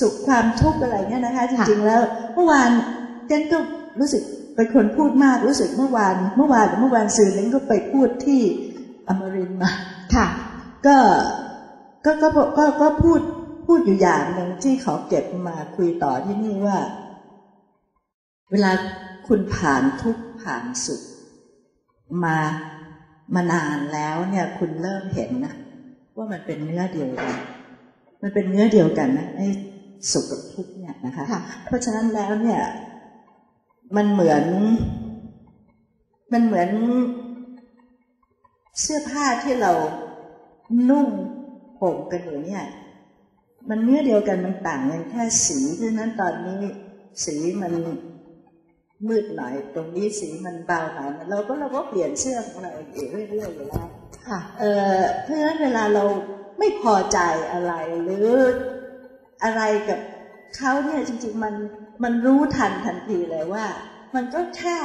สุขความทุกข์อะไรเงี้ยนะคะ จริงๆแล้ว เมื่อวานเจนก็รู้สึกเป็นคนพูดมากรู้สึกเมื่อวาน เมื่อวานเมื่อวานสื่อเจนก็ไปพูดที่อมรินมาค่ะ ก็ก็ก็ก็ก็พูดพูดอยู่อย่างหนึ่งที่ขอเก็บมาคุยต่อที่นี่ว่า เวลาคุณผ่านทุกข์ผ่านสุขมามานานแล้วเนี่ยคุณเริ่มเห็นนะว่ามันเป็นเนื้อเดียวกัน มันเป็นเนื้อเดียวกันนะไอ้สุขกับทุกข์เนี่ยนะคะค่ะเพราะฉะนั้นแล้วเนี่ย มันเหมือน มันเหมือน เสื้อผ้าที่เรานุ่งห่มกันอยู่เนี่ย มันเนื้อเดียวกันมันต่างกันแค่สีเพราะฉะนั้นตอนนี้สีมันมืดหน่อย ตรงนี้สีมันเบาหน่อยเราก็เราก็เปลี่ยนเสื้อของเราอยู่เรื่อยๆอยู่แล้ว ค่ะเออเพราะฉะนั้นเวลาเราไม่พอใจอะไรหรืออะไรกับเขาเนี่ยจริง ๆ มันมันรู้ทันทันทีเลยว่า มันก็แค่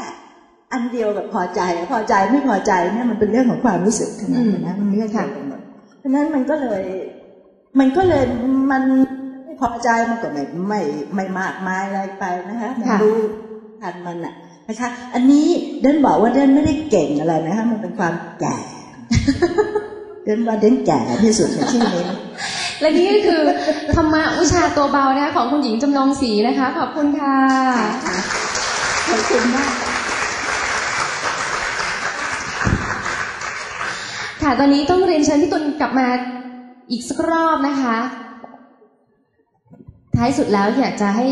อันเดียวกับพอใจพอใจไม่พอใจเนี่ยมันเป็นเรื่องของความรู้สึกทั้งนั้นนะมันเรื่องเดียวกันหมดเพราะฉะนั้นมันก็เลย มันก็เลยมันไม่พอใจมันก็ไม่ไม่ไม่มากมายอะไรไปนะคะมันค่ะรู้ทันมันอะนะคะ อันนี้เดนบอกว่าเดนไม่ได้เก่งอะไรนะคะมันเป็นความแก่ เดนว่าเดนแก่ที่สุดในที่นี้ และนี่ก็คือธรรมะวิชาตัวเบานะคะของคุณหญิงจำนงศรีนะคะ ขอบคุณค่ะ ขอบคุณมากค่ะตอนนี้ต้องเรียนเชิญพี่ตุลกลับมาอีกสักรอบนะคะ ท้ายสุดแล้วอยากจะให้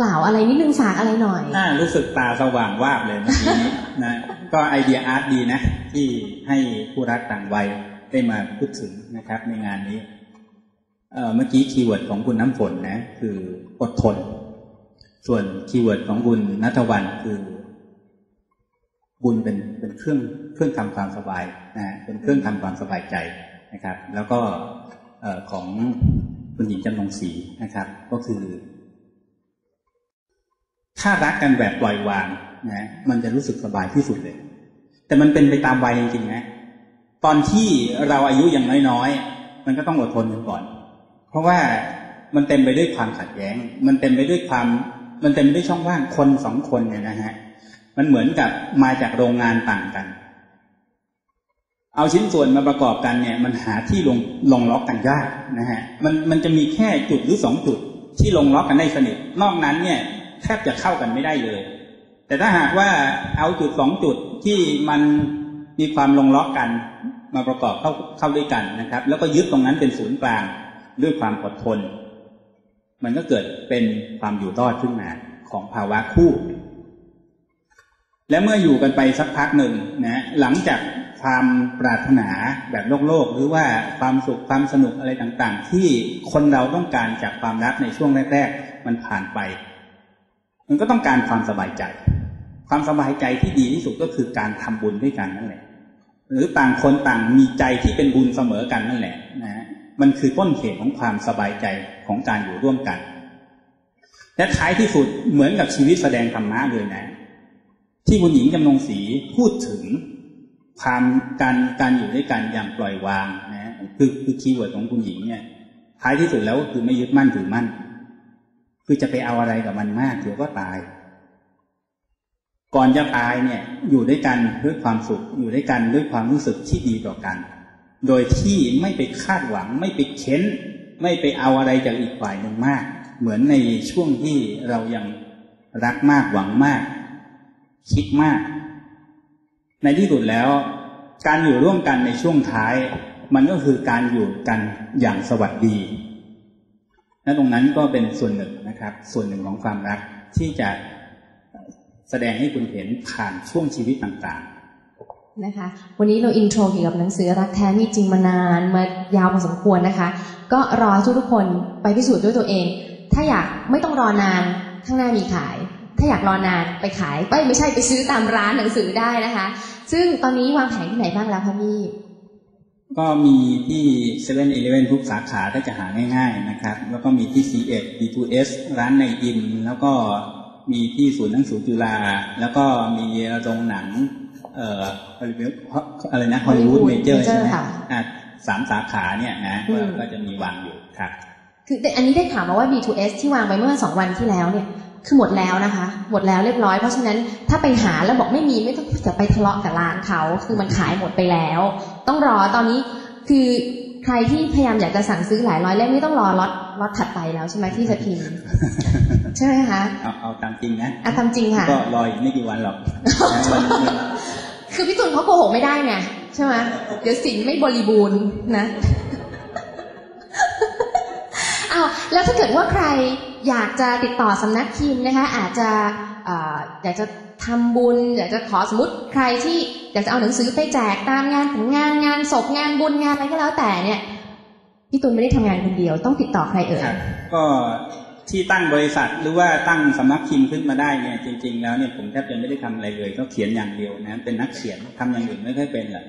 กล่าวอะไรนิดนึงฝากอะไรหน่อยน่า รู้สึกตาสว่างวาบเลยเมื่อกี้นี้นะก็ไอเดียอาร์ตดีนะ ที่ให้ผู้รักต่างวัยได้มาพูดถึงนะครับในงานนี้เมื่อกี้คีย์เวิร์ดของคุณน้ำฝนนะ คืออดทน ส่วนคีย์เวิร์ดของคุณนัทวันคือ บุญเป็นเป็นเครื่องเครื่องทำความสบายนะเป็นเครื่องทำความสบายใจนะครับ แล้วก็ของคุณหญิงจำนงศรีนะครับ ก็คือ ถ้ารักกันแบบปล่อยวางนะมันจะรู้สึกสบายที่สุดเลย แต่มันเป็นไปตามวัยจริงๆนะตอนที่เราอายุยังน้อยๆ มันก็ต้องอดทนกันก่อน เพราะว่ามันเต็มไปด้วยความขัดแย้ง มันเต็มไปด้วยความ มันเต็มไปด้วยช่องว่างคนสองคนเนี่ยนะฮะ มันเหมือนกับมาจากโรงงานต่างกัน เอาชิ้นส่วนมาประกอบกันเนี่ย มันหาที่ลงลงล็อกกันยากนะฮะ มันมันจะมีแค่จุดหรือสองจุดที่ลงล็อกกันได้สนิท นอกนั้นเนี่ยแทบจะเข้ากันไม่ได้เลย แต่ถ้าหากว่าเอาจุดสองจุดที่มันมีความลงล็อกกันมาประกอบเข้าเข้าด้วยกันนะครับ แล้วก็ยึดตรงนั้นเป็นศูนย์กลางด้วยความอดทน มันก็เกิดเป็นความอยู่รอดขึ้นมาของภาวะคู่ และเมื่ออยู่กันไปสักพักหนึ่งนะหลังจากความปรารถนาแบบโลกโลก หรือว่าความสุขความสนุกอะไรต่างๆ ที่คนเราต้องการจากความรักในช่วงแรก ๆ มันผ่านไป มันก็ต้องการความสบายใจ ความสบายใจที่ดีที่สุดก็คือการทำบุญด้วยกันนั่นแหละ หรือต่างคนต่างมีใจที่เป็นบุญเสมอกันนั่นแหละนะฮะมันคือต้นเหตุของความสบายใจของการอยู่ร่วมกัน และท้ายที่สุดเหมือนกับชีวิตแสดงธรรมะเลยนะ ที่คุณหญิงจำนงศรีพูดถึงความการการอยู่ด้วยกันอย่างปล่อยวางนะคือคือคีย์เวิร์ดของคุณหญิงเนี่ย ท้ายที่สุดแล้วก็คือไม่ยึดมั่นถือมั่น คือจะไปเอาอะไรกับมันมากเดี๋ยวก็ตาย ก่อนจะตายเนี่ยอยู่ด้วยกันด้วยความสุข อยู่ด้วยกันด้วยความรู้สึกที่ดีต่อกัน โดยที่ไม่ไปคาดหวัง ไม่ไปเค้น ไม่ไปเอาอะไรจากอีกฝ่ายหนึ่งมาก เหมือนในช่วงที่เรายังรักมากหวังมาก คิดมาก ในที่สุดแล้ว การอยู่ร่วมกันในช่วงท้าย มันก็คือการอยู่กันอย่างสวัสดีและตรงนั้นก็เป็นส่วนหนึ่งนะครับ ส่วนหนึ่งของความรักที่จะ แสดงให้คุณเห็นผ่านช่วงชีวิตต่างๆนะคะ วันนี้เราอินโทรเกี่ยวกับหนังสือรักแท้มีจริงมานานมายาวพอสมควรนะคะ ก็รอให้ทุกๆคนไปพิสูจน์ด้วยตัวเอง ถ้าอยากไม่ต้องรอนานข้างหน้ามีขาย ถ้าอยากรอนานไปขายไม่ไม่ใช่ไปซื้อตามร้านหนังสือได้นะคะ ซึ่งตอนนี้วางแผนที่ไหนบ้างแล้วคะพี่ก็มีที่7 e เ e ่ e อทุกสาขาถ้าจะหาง่าย ๆ นะครับ แล้วก็มีที่ C1 D2S ร้านในอิน แล้วก็ มีที่ศูนย์หนังสือจุฬาแล้วก็มีโรงหนัง เอ่ออะไรนะฮอลลีวูด Hollywood เมเจอร์ Major ใช่ไหมค่ะอะสามสาขาเนี่ยนะอืก็มก็จะมีวางอยู่ครับคือแต่อันนี้ได้ข่าวมาว่า B2S ที่วางไปเมื่อสองวันที่แล้วเนี่ยคือหมดแล้วนะคะ หมดแล้วเรียบร้อย เพราะฉะนั้นถ้าไปหาแล้วบอกไม่มีไม่ต้องจะไปทะเลาะกับร้านเขา คือมันขายหมดไปแล้ว ต้องรอตอนนี้คือ ใครที่พยายามอยากจะสั่งซื้อหลายร้อยเล่มนี่ต้องรอล็อตล็อตถัดไปแล้วใช่ไหมที่จะพิมพ์ใช่ไหมคะเอาเอาตามจริงนะอะทำจริงค่ะ ก็รออีกไม่กี่วันหรอกนะมันมันคือพี่ตุลเขาโกหกไม่ได้ไงใช่ไหมเดี๋ยวสินไม่บริบูรณ์นะอ้าวแล้วถ้าเกิดว่าใครอยากจะติดต่อสำนักพิมพ์นะคะ อาจจะเอ่ออยากจะทำบุญ อยากจะขอสมมติใครที่ อยากจะเอาหนังสือไปแจกตามงานแต่งานงานศพงานบุญงานอะไรก็แล้วแต่เนี่ยพี่ตุลไม่ได้ทำงานคนเดียวต้องติดต่อใครเอ่ยก็ที่ตั้งบริษัทหรือว่าตั้งสำนักพิมพ์ขึ้นมาได้เนี่ยจริง ๆ แล้วเนี่ยผมแทบจะไม่ได้ทำอะไรเลย ก็เขียนอย่างเดียวนะเป็นนักเขียนทำอย่างอื่นไม่ค่อยเป็นหรอก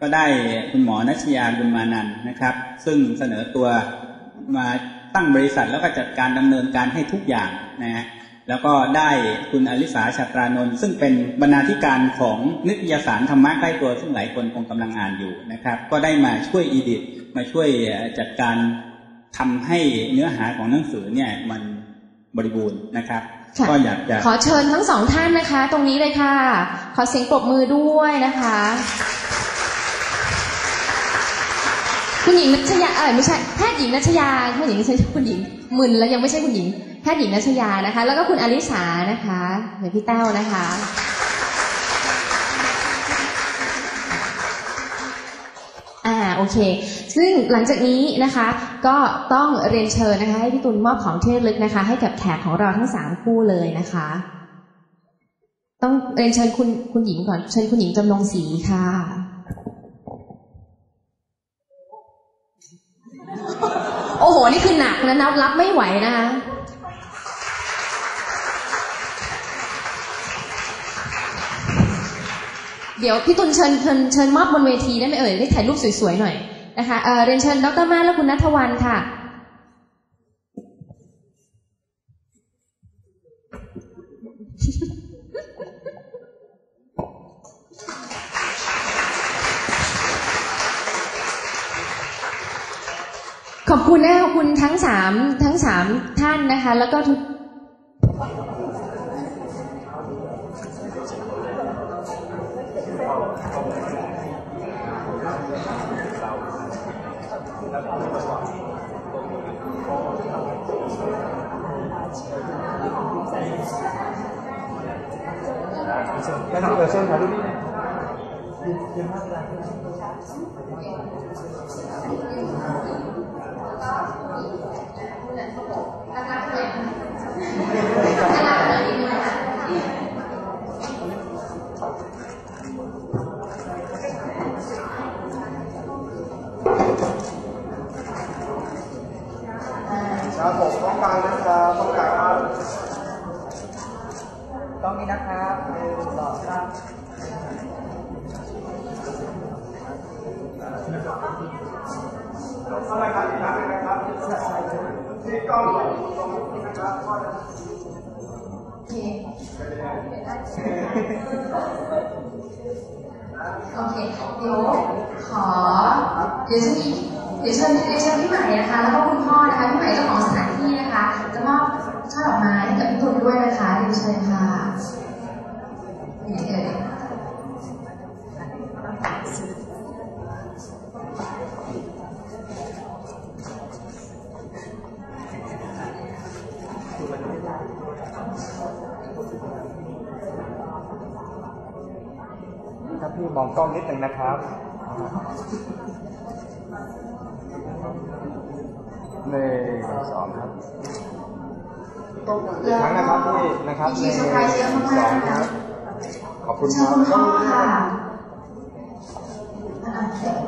ก็ได้คุณหมอนัชยาบุญมานันท์นะครับ ซึ่งเสนอตัวมาตั้งบริษัทแล้วก็จัดการดำเนินการให้ทุกอย่างนะฮะ แล้วก็ได้คุณอลิสาชาตรานนท์ซึ่งเป็นบรรณาธิการของนิตยสารธรรมะใกล้ตัวซึ่งหลายคนคงกำลังอ่านอยู่นะครับ ก็ได้มาช่วยอีดิทมาช่วยจัดการทำให้เนื้อหาของหนังสือเนี่ยมันบริบูรณ์นะครับค่ะก็อยากจะขอเชิญทั้งสองท่านนะคะ ตรงนี้เลยค่ะ ขอเสียงปรบมือด้วยนะคะ คุณหญิงนัชยาเออไม่ใช่แพทย์หญิงนัชยาแพทย์หญิงนัชยาคุณหญิงมึนแล้วยังไม่ใช่คุณหญิงแพทย์หญิงนัชยานะคะ แล้วก็คุณอลิสานะคะหรือพี่แต้วนะคะ อ่าโอเค ซึ่งหลังจากนี้นะคะ ก็ต้องเรียนเชิญนะคะ ให้พี่ตุลมอบของเที่ระลึกนะคะ ให้กับแขกของเราทั้งสามคู่เลยนะคะ ต้องเรียนเชิญคุณคุณหญิงก่อนเชิญคุณหญิงจำนงศรีค่ะ โอ้โห นี่คือหนักนะนับรับไม่ไหวนะคะเดี๋ยวพี่ตุลเชิญเชิญเชิญมอบบนเวทีได้ไหมเอ่ยได้ถ่ายรูปสวยๆหน่อยนะคะเออเรียนเชิญดรมาและคุณนัทวันค่ะ ขอบ คุณนะคะขอบคุณทั้งสามทั้งสามท่านนะคะ แล้วก็ทุกแล้วน้ งเออเชิญมาดูนี่นะครับผมต้องการนะครับต้องการครับต้องนี้นะครับหนึ่งสองสาม อะครับอีกครั้งหนึงนะครับที่กล้องตรงนี้นะครับก็จะโอเคเดี๋ยวขอเดี๋ยวจะมีเดี๋ยวเชิญเดี๋ยวเชิญพี่ใหม่นะคะ แล้วก็คุณพ่อนะคะพี่ใหม่เจ้าของสถานที่นะคะ จะมอบช่อดอกไม้ให้กับพี่ตุลด้วยนะคะเรียนเชิญค่ะเป็นไงเอ่ยคับพี่มองกล้องนิดหนึ่งนะครับหนึ่งสองครับอีกครั้งนะครับพี่นะครับหนึ่งสอร์ไพรส์เยอะมากๆนะคะขอบคุณเชิคญรับ